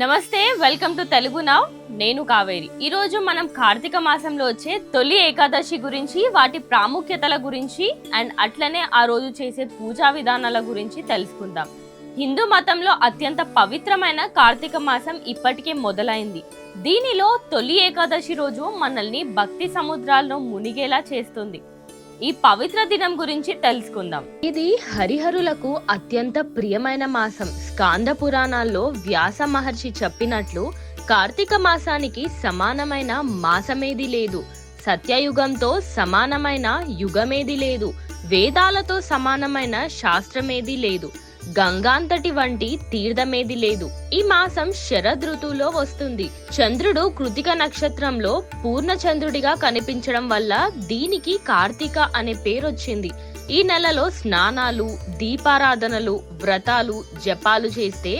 నమస్తే welcome to Telugu now. నేను కావేరి. ఈరోజు మనం కార్తీక మాసంలో వచ్చే తొలి ఏకాదశి గురించి వాటి ప్రాముఖ్యతల గురించి అండ్ అట్లనే ఆ రోజు చేసే పూజా విధానాల గురించి తెలుసుకుందాం. హిందూ మతంలో అత్యంత పవిత్రమైన కార్తీక మాసం ఇప్పటికే మొదలైంది. దీనిలో తొలి ఏకాదశి రోజు మనల్ని భక్తి సముద్రాల్లో మునిగేలా చేస్తుంది. ఈ పవిత్ర దినం గురించి తెలుసుకుందాం. ఇది హరిహరులకు అత్యంత ప్రియమైన మాసం. స్కాంద పురాణాల్లో వ్యాస మహర్షి చెప్పినట్లు కార్తీక మాసానికి సమానమైన మాసమేది లేదు. సత్యయుగంతో సమానమైన యుగమేది లేదు. వేదాలతో సమానమైన శాస్త్రమేది లేదు. గంగాంతటి వంటి తీర్థమేది లేదు. ఈ మాసం శరద్ ఋతువులో వస్తుంది. చంద్రుడు కృతిక నక్షత్రంలో పూర్ణ చంద్రుడిగా కనిపించడం వల్ల దీనికి కార్తీక అనే పేరు వచ్చింది ఈ నెలలో స్నానాలు దీపారాధనలు వ్రతాలు జపాలు చేస్తే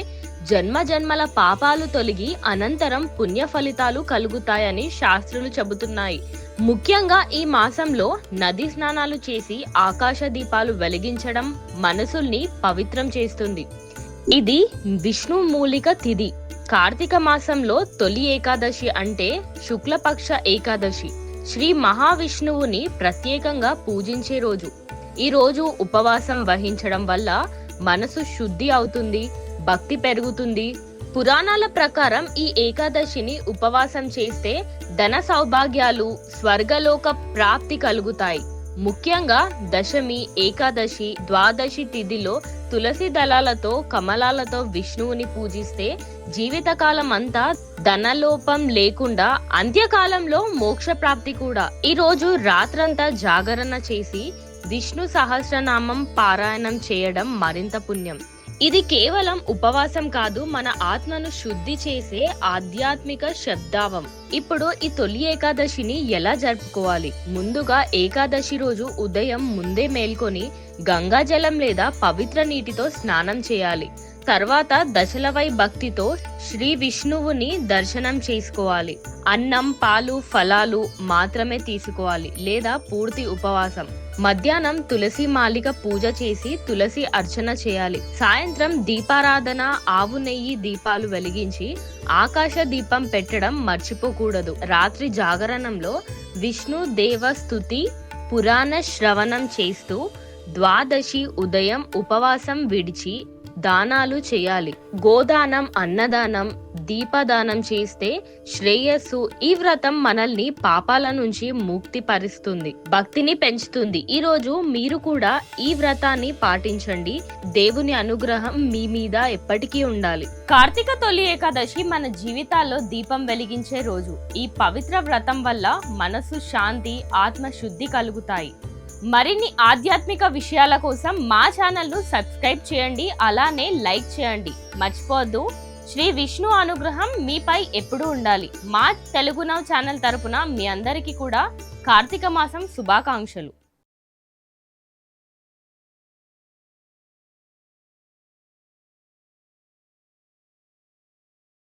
జన్మ జన్మల పాపాలు తొలగి అనంతరం పుణ్య ఫలితాలు కలుగుతాయని శాస్త్రులు చెబుతున్నాయి. ముఖ్యంగా ఈ మాసంలో నది స్నానాలు చేసి ఆకాశ దీపాలు వెలిగించడం మనసుల్ని పవిత్రం చేస్తుంది. ఇది విష్ణు మూలిక తిథి కార్తీక మాసంలో తొలి ఏకాదశి అంటే శుక్లపక్ష ఏకాదశి. శ్రీ మహావిష్ణువుని ప్రత్యేకంగా పూజించే రోజు. ఈ రోజు ఉపవాసం వహించడం వల్ల మనసు శుద్ధి అవుతుంది భక్తి పెరుగుతుంది. పురాణాల ప్రకారం ఈ ఏకాదశిని ఉపవాసం చేస్తే ధన సౌభాగ్యాలు స్వర్గలోక ప్రాప్తి కలుగుతాయి. ముఖ్యంగా దశమి ఏకాదశి ద్వాదశి తిథిలో తులసి దళాలతో కమలాలతో విష్ణువుని పూజిస్తే జీవితకాలం అంతా ధనలోపం లేకుండా అంత్యకాలంలో మోక్ష ప్రాప్తి కూడా ఈరోజు రాత్రంతా జాగరణ చేసి విష్ణు సహస్రనామం పారాయణం చేయడం మరింత పుణ్యం. ఇది కేవలం ఉపవాసం కాదు మన ఆత్మను శుద్ధి చేసే ఆధ్యాత్మిక శబ్దావం. ఇప్పుడు ఈ తొలి ఏకాదశిని ఎలా జరుపుకోవాలి? ముందుగా ఏకాదశి రోజు ఉదయం ముందే మేల్కొని గంగాజలం లేదా పవిత్ర నీటితో స్నానం చేయాలి. తర్వాత దశలవై భక్తితో శ్రీ విష్ణువుని దర్శనం చేసుకోవాలి. అన్నం పాలు ఫలాలు మాత్రమే తీసుకోవాలి లేదా పూర్తి ఉపవాసం. మధ్యాహ్నం తులసి మాలిక పూజ చేసి తులసి అర్చన చేయాలి. సాయంత్రం దీపారాధన ఆవు నెయ్యి దీపాలు వెలిగించి ఆకాశ దీపం పెట్టడం మర్చిపోకూడదు. రాత్రి జాగరణంలో విష్ణు దేవ స్థుతి పురాణ శ్రవణం చేస్తూ ద్వాదశి ఉదయం ఉపవాసం విడిచి దానాలు చేయాలి. గోదానం అన్నదానం దీపదానం చేస్తే శ్రేయస్సు ఈ వ్రతం మనల్ని పాపాల నుంచి ముక్తి పరుస్తుంది భక్తిని పెంచుతుంది. ఈ రోజు మీరు కూడా ఈ వ్రతాన్ని పాటించండి. దేవుని అనుగ్రహం మీ మీద ఎప్పటికీ ఉండాలి. కార్తీక తొలి ఏకాదశి మన జీవితాల్లో దీపం వెలిగించే రోజు. ఈ పవిత్ర వ్రతం వల్ల మనసు శాంతి ఆత్మ శుద్ధి కలుగుతాయి. మరిన్ని ఆధ్యాత్మిక విషయాల కోసం మా ఛానల్ను సబ్స్క్రైబ్ చేయండి అలానే లైక్ చేయండి. మర్చిపోవద్దు. శ్రీ విష్ణు అనుగ్రహం మీపై ఎప్పుడూ ఉండాలి. మా తెలుగు నవ్ ఛానల్ తరపున మీ అందరికీ కూడా కార్తీక మాసం శుభాకాంక్షలు.